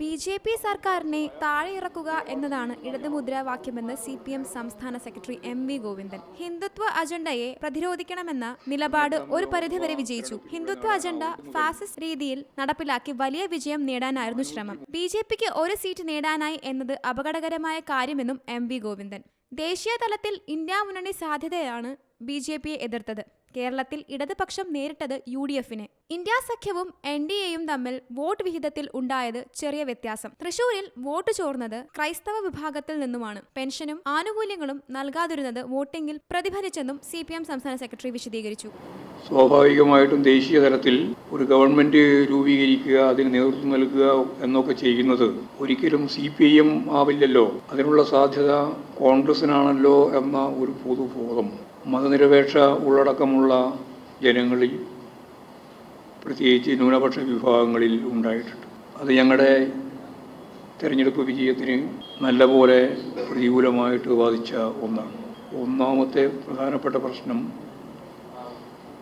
B J P സർക്കാരിനെ താഴെയിറക്കുക എന്നതാണ് ഇടതുമുദ്രാവാക്യമെന്ന് സി പി എം സംസ്ഥാന secretary M V Govindan. Hindutva അജണ്ടയെ പ്രതിരോധിക്കണമെന്ന നിലപാട് ഒരു പരിധിവരെ വിജയിച്ചു. ഹിന്ദുത്വ അജണ്ട ഫാസിസ്റ്റ് രീതിയിൽ നടപ്പിലാക്കി വലിയ വിജയം നേടാനായിരുന്നു ശ്രമം. ബി ജെ പിക്ക് ഒരു സീറ്റ് നേടാനായി എന്നത് അപകടകരമായ കാര്യമെന്നും എം വി ഗോവിന്ദൻ. ദേശീയ തലത്തിൽ ഇന്ത്യ മുന്നണി സാധ്യതയാണ് ബി ജെ പിയെ എതിർത്തത്. കേരളത്തിൽ ഇടതുപക്ഷം നേരിട്ടത് യു ഡി എഫിനെ. ഇന്ത്യ സഖ്യവും എൻ ഡി എയും തമ്മിൽ വോട്ട് വിഹിതത്തിൽ ഉണ്ടായത് ചെറിയ വ്യത്യാസം. തൃശൂരിൽ വോട്ട് ചോർന്നത് ക്രൈസ്തവ വിഭാഗത്തിൽ നിന്നുമാണ്. പെൻഷനും ആനുകൂല്യങ്ങളും നൽകാതിരുന്നത് വോട്ടിംഗിൽ പ്രതിഫലിച്ചെന്നും സി സംസ്ഥാന സെക്രട്ടറി വിശദീകരിച്ചു. സ്വാഭാവികമായിട്ടും ദേശീയ തലത്തിൽ ഒരു ഗവൺമെന്റ് രൂപീകരിക്കുക അതിന് നേതൃത്വം നൽകുക എന്നൊക്കെ ചെയ്യുന്നത് ഒരിക്കലും സി പി ഐ എം ആവില്ലല്ലോ. അതിനുള്ള സാധ്യത കോൺഗ്രസിനാണല്ലോ എന്ന ഒരു പൊതുബോധം. മതനിരപേക്ഷ ഉള്ളടക്കമുള്ള ജനങ്ങളിൽ പ്രത്യേകിച്ച് ന്യൂനപക്ഷ വിഭാഗങ്ങളിൽ ഉണ്ടായിട്ടുണ്ട്. അത് ഞങ്ങളുടെ തെരഞ്ഞെടുപ്പ് വിജയത്തിന് നല്ലപോലെ പ്രതികൂലമായിട്ട് ബാധിച്ച ഒന്നാണ്. ഒന്നാമത്തെ പ്രധാനപ്പെട്ട പ്രശ്നം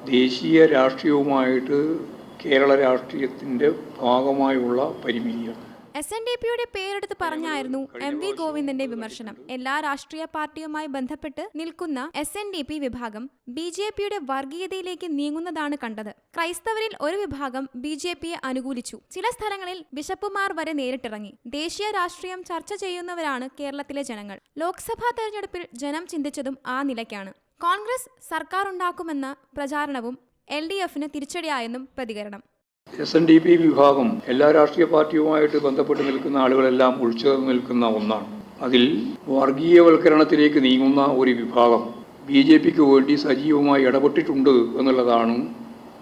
ദേശീയ രാഷ്ട്രീയവുമായിട്ട് കേരള രാഷ്ട്രീയത്തിന്റെ ഭാഗമായുള്ള പരിമിതിയാണ്. എസ് എൻ ഡി പിയുടെ പേരെടുത്ത് പറഞ്ഞായിരുന്നു എം വി ഗോവിന്ദന്റെ വിമർശനം. എല്ലാ രാഷ്ട്രീയ പാർട്ടിയുമായി ബന്ധപ്പെട്ട് നിൽക്കുന്ന എസ് എൻ ഡി പി വിഭാഗം ബി ജെ പിയുടെ വർഗീയതയിലേക്ക് നീങ്ങുന്നതാണ് കണ്ടത്. ക്രൈസ്തവരിൽ ഒരു വിഭാഗം ബി ജെ പിയെ അനുകൂലിച്ചു. ചില സ്ഥലങ്ങളിൽ ബിഷപ്പുമാർ വരെ നേരിട്ടിറങ്ങി. ദേശീയ രാഷ്ട്രീയം ചർച്ച ചെയ്യുന്നവരാണ് കേരളത്തിലെ ജനങ്ങൾ. ലോക്സഭാ തെരഞ്ഞെടുപ്പിൽ ജനം ചിന്തിച്ചതും ആ നിലയ്ക്കാണ്. കോൺഗ്രസ് സർക്കാർ ഉണ്ടാക്കുമെന്ന പ്രചാരണവും എൽ ഡി എഫിന് തിരിച്ചടിയായെന്നും പ്രതികരണം. എസ് എൻ ഡി പി വിഭാഗം എല്ലാ രാഷ്ട്രീയ പാർട്ടിയുമായിട്ട് ബന്ധപ്പെട്ട് നിൽക്കുന്ന ആളുകളെല്ലാം ഉൾച്ചേർന്ന് നിൽക്കുന്ന ഒന്നാണ്. അതിൽ വർഗീയവൽക്കരണത്തിലേക്ക് നീങ്ങുന്ന ഒരു വിഭാഗം ബി ജെ പിക്ക് വേണ്ടി സജീവമായി ഇടപെട്ടിട്ടുണ്ട് എന്നുള്ളതാണ്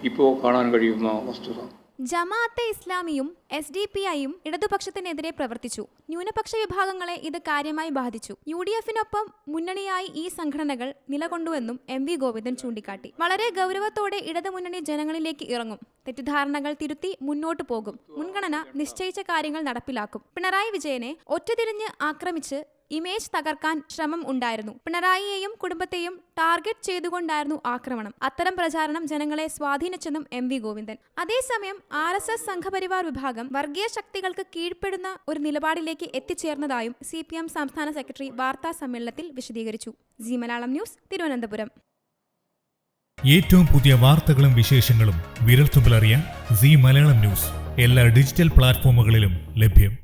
ഇപ്പോൾ കാണാൻ കഴിയുന്ന വസ്തുത. ജമാഅത്തെ ഇസ്ലാമിയും എസ് ഡി പി ഐയും ഇടതുപക്ഷത്തിനെതിരെ പ്രവർത്തിച്ചു. ന്യൂനപക്ഷ വിഭാഗങ്ങളെ ഇത് കാര്യമായി ബാധിച്ചു. യു ഡി എഫിനൊപ്പം മുന്നണിയായി ഈ സംഘടനകൾ നിലകൊണ്ടുവെന്നും എം വി ഗോവിന്ദൻ ചൂണ്ടിക്കാട്ടി. വളരെ ഗൗരവത്തോടെ ഇടതുമുന്നണി ജനങ്ങളിലേക്ക് ഇറങ്ങും. തെറ്റിദ്ധാരണകൾ തിരുത്തി മുന്നോട്ടു പോകും. മുൻഗണന നിശ്ചയിച്ച കാര്യങ്ങൾ നടപ്പിലാക്കും. പിണറായി വിജയനെ ഒറ്റതിരിഞ്ഞ് ആക്രമിച്ച് ഇമേജ് തകർക്കാൻ ശ്രമം ഉണ്ടായിരുന്നു. പിണറായിയെയും കുടുംബത്തെയും ടാർഗറ്റ് ചെയ്തുകൊണ്ടായിരുന്നു ആക്രമണം. അത്തരം പ്രചാരണം ജനങ്ങളെ സ്വാധീനിച്ചെന്നും എം വി ഗോവിന്ദൻ. അതേസമയം ആർ എസ് എസ് സംഘപരിവാർ വിഭാഗം വർഗീയ ശക്തികൾക്ക് കീഴ്പ്പെടുന്ന ഒരു നിലപാടിലേക്ക് എത്തിച്ചേർന്നതായും സി പി എം സംസ്ഥാന സെക്രട്ടറി വാർത്താ സമ്മേളനത്തിൽ വിശദീകരിച്ചു. Zee Malayalam news Thiruvananthapuram. ഏറ്റവും പുതിയ വാർത്തകളും വിശേഷങ്ങളും വിരൽത്തുമ്പിലറിയാൻ സി മലയാളം ന്യൂസ് എല്ലാ ഡിജിറ്റൽ പ്ലാറ്റ്ഫോമുകളിലും ലഭ്യം.